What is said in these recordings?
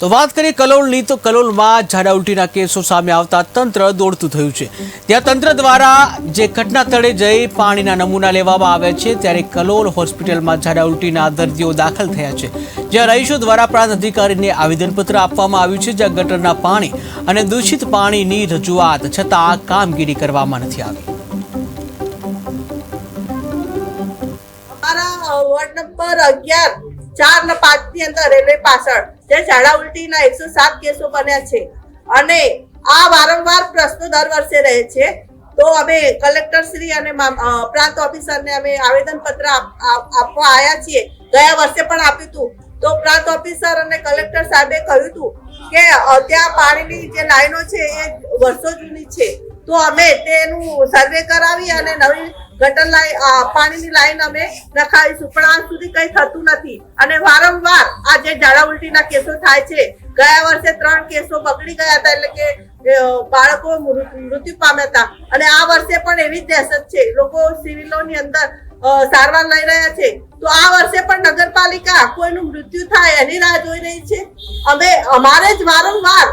તો વાત કરીએ કલોલની, તો કલોલમાં ઝાડા ઉલટીના કેસો સામે આવતા તંત્ર દોડતું થયું છે. ત્યાં તંત્ર દ્વારા જે ઘટના સ્થળે જઈ પાણીના નમૂના લેવામાં આવ્યા છે, ત્યારે કલોલ હોસ્પિટલમાં ઝાડા દર્દીઓ દાખલ થયા છે. જ્યાં રહીશો દ્વારા પ્રાંત અધિકારીને આવેદનપત્ર આપવામાં આવ્યું છે, જ્યાં ગટરના પાણી અને દૂષિત પાણીની રજૂઆત છતાં કામગીરી કરવામાં નથી આવી. ચાર ને પાંચની અંદર રેલવે પાછળ જે ઝાડા ઉલટીના એકસો સાત કેસો બન્યા છે અને આ વારંવાર પ્રશ્નો દર વર્ષે રહે છે. તો અમે કલેક્ટર શ્રી અને પ્રાંત ઓફિસરને અમે આવેદન પત્ર આપવા આવ્યા છીએ. ગયા વર્ષે પણ આપ્યું હતું. તો પ્રાંત ઓફિસર અને કલેક્ટર સાહેબે કહ્યું હતું કે ત્યાં પાણીની જે લાઈનો છે એ વર્ષો જૂની છે. તો અમે તેનું સર્વે કરાવી અને નવી ગટર લાઈન પાણીની લાઈન અમે નખાવીશું. પણ આજ સુધી કઈ થતું નથી. અને વારંવાર આ જે ઝાડા ઉલટીના કેસો થાય છે, ગયા વર્ષે ત્રણ કેસો બગડી ગયા હતા એટલે કે બાળકો મૃત્યુ પામ્યા હતા. અને આ વર્ષે પણ એવી જ દહેશત છે. લોકો સિવિલોની અંદર સારવાર લઈ રહ્યા છે. તો આ વર્ષે પણ નગરપાલિકા કોઈનું મૃત્યુ થાય એની રાહ જોઈ રહી છે? અમે, અમારે જ વારંવાર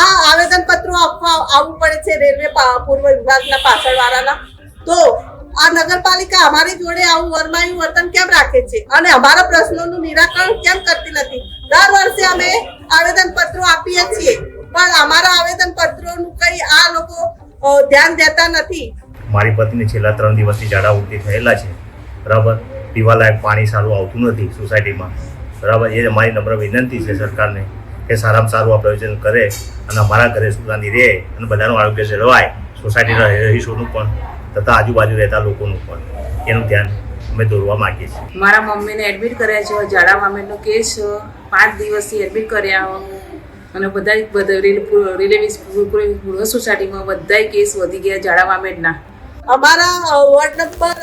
આ આવેદન પત્રો આપવા, આવવું પડે છે રેલવે પૂર્વ વિભાગના પાછળ વાળાના તો આ નગરપાલિકા અમારી જોડે આવું વરમાયું વર્તન કેમ રાખે છે? અને અમારા પ્રશ્નોનું નિરાકરણ કેમ કરતી નથી? દર વર્ષે અમે આવેદન પત્રો આપીએ છીએ, પણ અમારા આવેદન પત્રોનું કઈ આ લોકો ધ્યાન દેતા નથી. મારી પત્ની છેલ્લા ત્રણ દિવસથી ઝાડા ઉલટી થયેલા છે. બરાબર? પીવાલાયક પાણી સારું આવતું નથી સોસાયટીમાં. બરાબર? એ અમારી નમ્ર વિનંતી છે સરકારને કે સારામાં સારું આ પ્રયોજન કરે અને અમારા ઘરે સુધાની રહે અને બધાનું આરોગ્ય જળવાય. સોસાયટીના રહીશોનું પણ તથા આજુબાજુ રહેતા લોકોનું પણ એનું ધ્યાન અમે દોરવા માંગીએ છીએ મારા મમ્મીને એડમિટ કર્યા છે ઝાડા મામેરનો કેસ પાંચ દિવસથી એડમિટ કર્યા અને બધા બધા રિલેટિવ્સ સોસાયટીમાં બધાય કેસ વધી ગયા ઝાડા મામેરના અમારા વોર્ડ નંબર